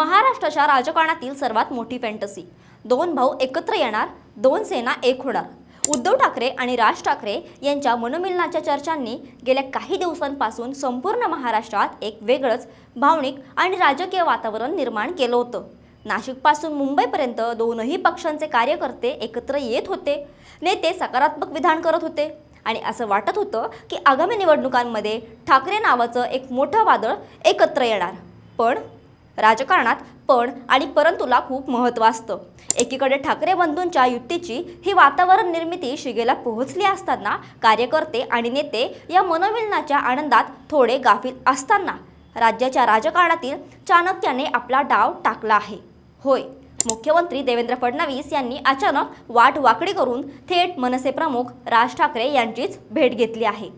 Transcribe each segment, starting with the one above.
महाराष्ट्राच्या राजकारणातील सर्वात मोठी फॅन्टसी दोन भाऊ एकत्र येणार दोन सेना एक होणार. उद्धव ठाकरे आणि राज ठाकरे यांच्या मनोमिलनाच्या चर्चांनी गेल्या काही दिवसांपासून संपूर्ण महाराष्ट्रात एक वेगळंच भावनिक आणि राजकीय वातावरण निर्माण केलं होतं. नाशिकपासून मुंबईपर्यंत दोनही पक्षांचे कार्यकर्ते एकत्र येत होते. नेते सकारात्मक विधान करत होते. आणि असं वाटत होतं की आगामी निवडणुकांमध्ये ठाकरे नावाचं एक मोठं वादळ एकत्र येणार. पण राजकारणात पण आणि परंतुला खूप महत्त्व असतं. एकीकडे ठाकरे बंधूंच्या युतीची ही वातावरण निर्मिती शिगेला पोहोचली असताना कार्यकर्ते आणि नेते या मनोमिलनाच्या आनंदात थोडे गाफील असताना राज्याच्या राजकारणातील चाणक्याने आपला डाव टाकला आहे. होय मुख्यमंत्री देवेंद्र फडणवीस यांनी अचानक वाट वाकडी करून थेट मनसे प्रमुख राज ठाकरे यांचीच भेट घेतली आहे.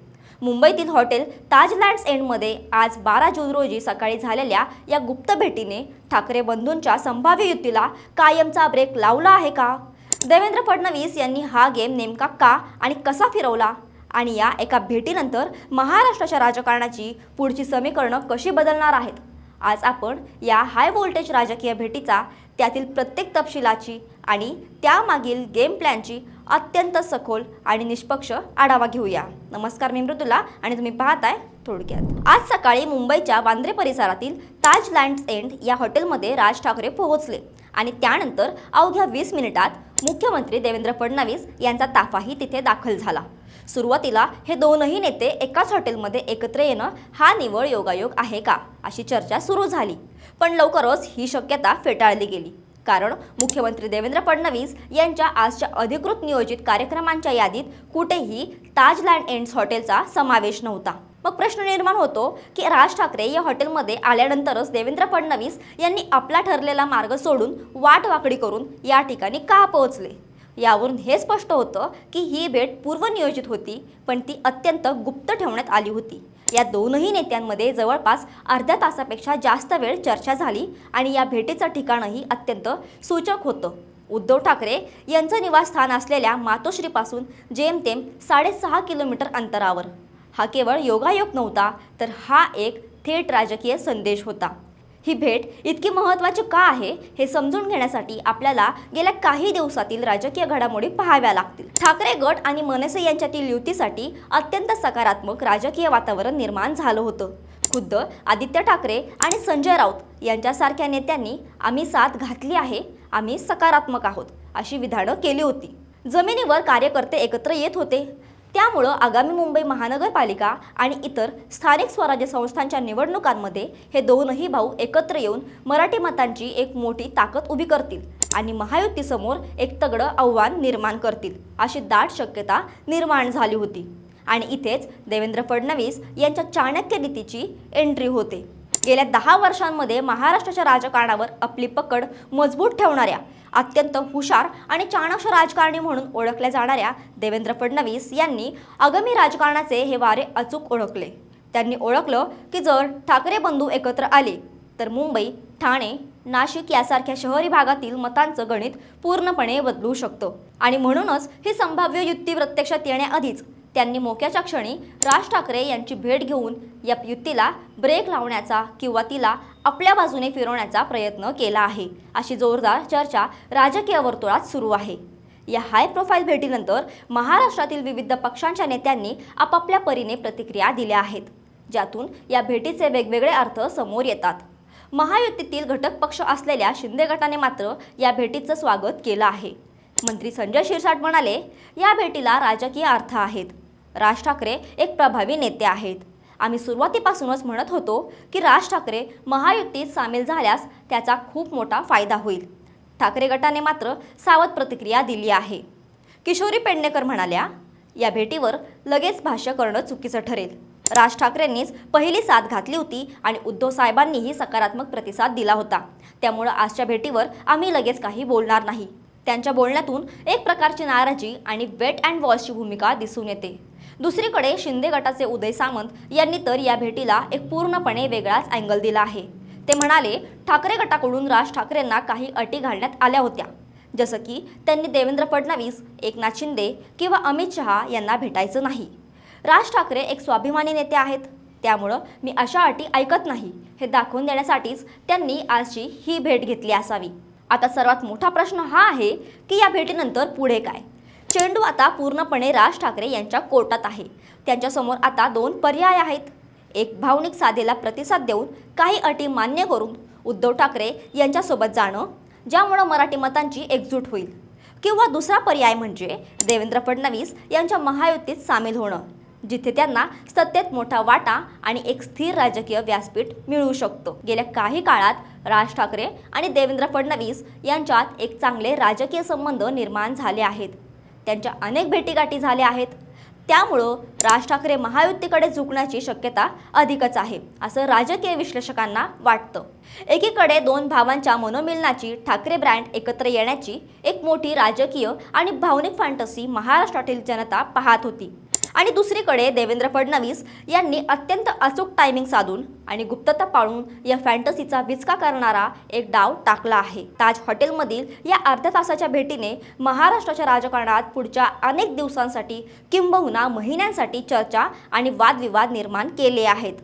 मुंबईतील हॉटेल ताज लँड्स एंडमध्ये आज बारा जून रोजी सकाळी झालेल्या या गुप्त भेटीने ठाकरे बंधूंच्या संभाव्य युतीला कायमचा ब्रेक लावला आहे का? देवेंद्र फडणवीस यांनी हा गेम नेमका का आणि कसा फिरवला? आणि या एका भेटीनंतर महाराष्ट्राच्या राजकारणाची पुढची समीकरणं कशी बदलणार आहेत? आज आपण या हाय व्होल्टेज राजकीय भेटीचा त्यातील प्रत्येक तपशिलाची आणि त्यामागील गेम प्लॅनची अत्यंत सखोल आणि निष्पक्ष आढावा घेऊया. नमस्कार मी मृदुला आणि तुम्ही पाहताय थोडक्यात. आज सकाळी मुंबईच्या वांद्रे परिसरातील ताज लँड्स एंड या हॉटेलमध्ये राज ठाकरे पोहोचले आणि त्यानंतर अवघ्या वीस मिनिटात मुख्यमंत्री देवेंद्र फडणवीस यांचा ताफाही तिथे दाखल झाला. सुरुवातीला हे दोनही नेते एकाच हॉटेलमध्ये एकत्र येणं हा निवळ योगायोग आहे का अशी चर्चा सुरू झाली. पण लवकरच ही शक्यता फेटाळली गेली. कारण मुख्यमंत्री देवेंद्र फडणवीस यांच्या आजच्या अधिकृत नियोजित कार्यक्रमांच्या यादीत कुठेही ताज लँड एंड्स हॉटेलचा समावेश नव्हता. मग प्रश्न निर्माण होतो की राज ठाकरे या हॉटेलमध्ये आल्यानंतरच देवेंद्र फडणवीस यांनी आपला ठरलेला मार्ग सोडून वाट वाकडी करून या ठिकाणी का पोहोचले? यावरून हे स्पष्ट होतं की ही भेट पूर्वनियोजित होती पण ती अत्यंत गुप्त ठेवण्यात आली होती. या दोनही नेत्यांमध्ये जवळपास अर्ध्या तासापेक्षा जास्त वेळ चर्चा झाली आणि या भेटीचं ठिकाणही अत्यंत सूचक होतं. उद्धव ठाकरे यांचं निवासस्थान असलेल्या मातोश्रीपासून जेमतेम साडेसहा किलोमीटर अंतरावर. हा केवळ योगायोग नव्हता तर हा एक थेट राजकीय संदेश होता. ही भेट इतकी महत्त्वाची का आहे हे समजून घेण्यासाठी आपल्याला गेल्या काही दिवसातील राजकीय घडामोडी पाहाव्या लागतील. ठाकरे गट आणि मनसे यांच्यातील युतीसाठी अत्यंत सकारात्मक राजकीय वातावरण निर्माण झालं होतं. खुद्द आदित्य ठाकरे आणि संजय राऊत यांच्यासारख्या नेत्यांनी आम्ही साथ घातली आहे आम्ही सकारात्मक आहोत अशी विधानं केली होती. जमिनीवर कार्यकर्ते एकत्र येत होते. त्यामुळं आगामी मुंबई महानगरपालिका आणि इतर स्थानिक स्वराज्य संस्थांच्या निवडणुकांमध्ये हे दोनही भाऊ एकत्र येऊन मराठी मतांची एक मोठी ताकद उभी करतील आणि महायुतीसमोर एक तगडं आव्हान निर्माण करतील अशी दाट शक्यता निर्माण झाली होती. आणि इथेच देवेंद्र फडणवीस यांच्या चाणक्य नीतीची एंट्री होते. गेल्या दहा वर्षांमध्ये महाराष्ट्राच्या राजकारणावर आपली पकड मजबूत ठेवणाऱ्या अत्यंत हुशार आणि चाणक्य राजकारणी म्हणून ओळखल्या जाणाऱ्या देवेंद्र फडणवीस यांनी आगामी राजकारणाचे हे वारे अचूक ओळखले. त्यांनी ओळखलं की जर ठाकरे बंधू एकत्र आले तर मुंबई ठाणे नाशिक यासारख्या शहरी भागातील मतांचं गणित पूर्णपणे बदलू शकतं. आणि म्हणूनच ही संभाव्य युती प्रत्यक्षात येण्याआधीच त्यांनी मोक्याच्या क्षणी राज ठाकरे यांची भेट घेऊन या युतीला ब्रेक लावण्याचा किंवा तिला आपल्या बाजूने फिरवण्याचा प्रयत्न केला आहे. अशी जोरदार चर्चा राजकीय वर्तुळात सुरू आहे. या हाय प्रोफाईल भेटीनंतर महाराष्ट्रातील विविध पक्षांच्या नेत्यांनी आपापल्या परीने प्रतिक्रिया दिल्या आहेत. ज्यातून या भेटीचे वेगवेगळे अर्थ समोर येतात. महायुतीतील घटक पक्ष असलेल्या शिंदे गटाने मात्र या भेटीचं स्वागत केलं आहे. मंत्री संजय शिरसाट म्हणाले या भेटीला राजकीय अर्थ आहेत. राज ठाकरे एक प्रभावी नेते आहेत. आम्ही सुरुवातीपासूनच म्हणत होतो की राज ठाकरे महायुतीत सामील झाल्यास त्याचा खूप मोठा फायदा होईल. ठाकरे गटाने मात्र सावध प्रतिक्रिया दिली आहे. किशोरी पेडणेकर म्हणाल्या या भेटीवर लगेच भाष्य करणं चुकीचं ठरेल. राज ठाकरेंनीच पहिली साथ घातली होती आणि उद्धव साहेबांनीही सकारात्मक प्रतिसाद दिला होता. त्यामुळं आजच्या भेटीवर आम्ही लगेच काही बोलणार नाही. त्यांच्या बोलण्यातून एक प्रकारची नाराजी आणि वेट अँड वॉशची भूमिका दिसून येते. दुसरीकडे शिंदे गटाचे उदय सामंत यांनी तर या भेटीला एक पूर्णपणे वेगळाच अँगल दिला आहे. ते म्हणाले ठाकरे गटाकडून राज ठाकरेंना काही अटी घालण्यात आल्या होत्या. जसं की त्यांनी देवेंद्र फडणवीस एकनाथ शिंदे किंवा अमित शहा यांना भेटायचं नाही. राज ठाकरे एक स्वाभिमानी नेते आहेत. त्यामुळं मी अशा अटी ऐकत नाही. हे दाखवून देण्यासाठीच त्यांनी आजची ही भेट घेतली असावी. आता सर्वात मोठा प्रश्न हा आहे की या भेटीनंतर पुढे काय? चेंडू आता पूर्णपणे राज ठाकरे यांच्या कोर्टात आहे. त्यांच्यासमोर आता दोन पर्याय आहेत. एक भावनिक साधेला प्रतिसाद देऊन काही अटी मान्य करून उद्धव ठाकरे यांच्यासोबत जाणं ज्यामुळं मराठी मतांची एकजूट होईल. किंवा दुसरा पर्याय म्हणजे देवेंद्र फडणवीस यांच्या महायुतीत सामील होणं जिथे त्यांना सत्तेत मोठा वाटा आणि एक स्थिर राजकीय व्यासपीठ मिळू शकतो. गेल्या काही काळात राज ठाकरे आणि देवेंद्र फडणवीस यांच्यात एक चांगले राजकीय संबंध निर्माण झाले आहेत. त्यांच्या अनेक भेटीगाठी झाल्या आहेत. त्यामुळं राज ठाकरे महायुतीकडे झुकण्याची शक्यता अधिकच आहे असं राजकीय विश्लेषकांना वाटतं. एकीकडे दोन भावांच्या मनोमिलनाची ठाकरे ब्रँड एकत्र येण्याची एक मोठी राजकीय आणि भावनिक फॅन्टसी महाराष्ट्रातील जनता पाहत होती. आणि दुसरीकडे देवेंद्र फडणवीस यांनी अत्यंत अचूक टायमिंग साधून आणि गुप्तता पाळून या फॅन्टसीचा विचका करणारा एक डाव टाकला आहे. ताज हॉटेलमधील या अर्ध्या तासाच्या भेटीने महाराष्ट्राच्या राजकारणात पुढच्या अनेक दिवसांसाठी किंबहुना महिन्यांसाठी चर्चा आणि वादविवाद निर्माण केले आहेत.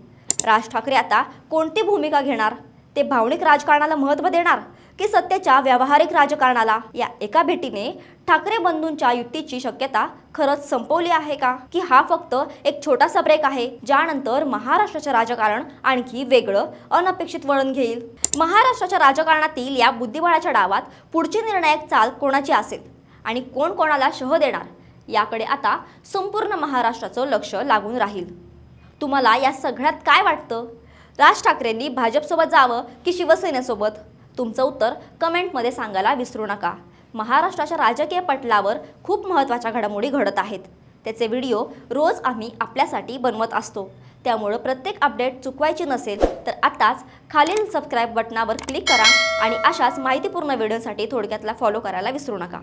राज ठाकरे आता कोणती भूमिका घेणार? ते भावनिक राजकारणाला महत्त्व देणार की सत्तेच्या व्यावहारिक राजकारणाला? या एका भेटीने ठाकरे बंधूंच्या युतीची शक्यता खरंच संपवली आहे का? की हा फक्त एक छोटासा ब्रेक आहे ज्यानंतर महाराष्ट्राचे राजकारण आणखी वेगळं अनपेक्षित वळण घेईल? महाराष्ट्राच्या राजकारणातील या बुद्धिबळाच्या डावात पुढची निर्णायक चाल कोणाची असेल? आणि कोण कोणाला शह देणार? याकडे आता संपूर्ण महाराष्ट्राचं लक्ष लागून राहील. तुम्हाला या सगळ्यात काय वाटतं? राज ठाकरेंनी भाजपसोबत जावं की शिवसेनेसोबत? तुमचं उत्तर कमेंटमध्ये सांगायला विसरू नका. महाराष्ट्राच्या राजकीय पटलावर खूप महत्त्वाच्या घडामोडी घडत आहेत. त्याचे व्हिडिओ रोज आम्ही आपल्यासाठी बनवत असतो. त्यामुळं प्रत्येक अपडेट चुकवायची नसेल तर आताच खालील सबस्क्राईब बटनावर क्लिक करा आणि अशाच माहितीपूर्ण व्हिडिओसाठी थोडक्यातला फॉलो करायला विसरू नका.